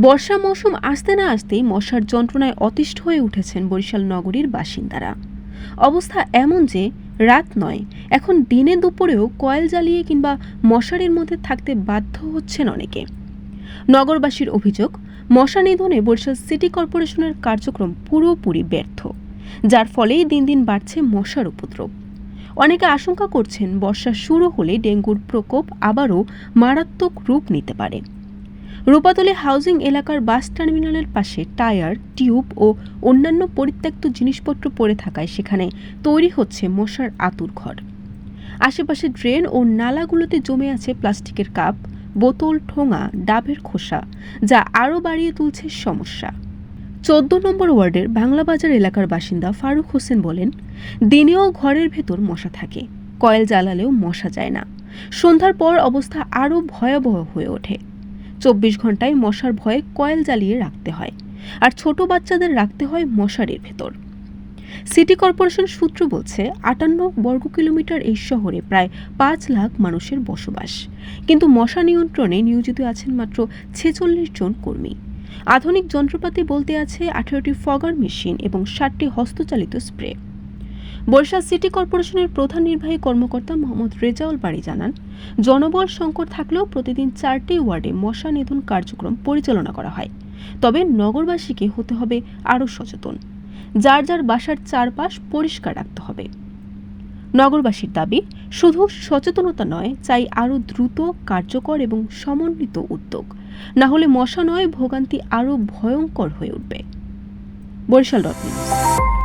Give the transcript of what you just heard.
বর্ষা মৌসুম আসতে না আসতেই মশার যন্ত্রণায় অতিষ্ঠ হয়ে উঠেছেন বরিশাল নগরীর বাসিন্দারা। অবস্থা এমন যে, রাত নয়, এখন দিনে দুপুরেও কয়েল জ্বালিয়ে কিংবা মশারির মধ্যে থাকতে বাধ্য হচ্ছেন অনেকে। নগরবাসীর অভিযোগ, মশা নিধনে বরিশাল সিটি কর্পোরেশনের কার্যক্রম পুরোপুরি ব্যর্থ, যার ফলেই দিন দিন বাড়ছে মশার উপদ্রব। অনেকে আশঙ্কা করছেন, বর্ষা শুরু হলে ডেঙ্গুর প্রকোপ আবারও মারাত্মক রূপ নিতে পারে। রূপাতলী হাউজিং এলাকার বাস টার্মিনালের পাশে টায়ার, টিউব ও অন্যান্য পরিত্যক্ত জিনিসপত্র পড়ে থাকায় সেখানে তৈরি হচ্ছে মশার আতুর ঘর। আশেপাশে ড্রেন ও নালাগুলোতে জমে আছে প্লাস্টিকের কাপ, বোতল, ঠোঙা, ডাবের খোসা, যা আরও বাড়িয়ে তুলছে সমস্যা। চোদ্দ নম্বর ওয়ার্ডের বাংলাবাজার এলাকার বাসিন্দা ফারুক হোসেন বলেন, দিনেও ঘরের ভেতর মশা থাকে, কয়েল জ্বালালেও মশা যায় না। সন্ধ্যার পর অবস্থা আরও ভয়াবহ হয়ে ওঠে। চব্বিশ ঘন্টায় মশার ভয়ে কয়েল জ্বালিয়ে রাখতে হয় আর ছোট বাচ্চাদের রাখতে হয় মশারির ভেতর। সিটি কর্পোরেশন সূত্র বলছে, আটান্ন বর্গ কিলোমিটার এই শহরে প্রায় পাঁচ লাখ মানুষের বসবাস। কিন্তু মশা নিয়ন্ত্রণে নিয়োজিত আছেন মাত্র ছেচল্লিশ জন কর্মী। আধুনিক যন্ত্রপাতি বলতে আছে আঠারোটি ফগার মেশিন এবং ষাটটি হস্তচালিত স্প্রে। বরিশাল সিটি কর্পোরেশনের প্রধান নির্বাহী কর্মকর্তা মোহাম্মদ রেজাউল বাড়ি জানান, জনবল সংকট থাকলেও প্রতিদিন চারটি ওয়ার্ডে মশা নিধন কার্যক্রম পরিচালনা করা হয়। তবে নগরবাসীকে হতে হবে আরও সচেতন। যার যার বাসার চারপাশ পরিষ্কার রাখতে হবে। নগরবাসীর দাবি, শুধু সচেতনতা নয়, চাই আরও দ্রুত, কার্যকর এবং সমন্বিত উদ্যোগ। না হলে মশা নয়, ভোগান্তি আরও ভয়ঙ্কর হয়ে উঠবে। Barishal dot news.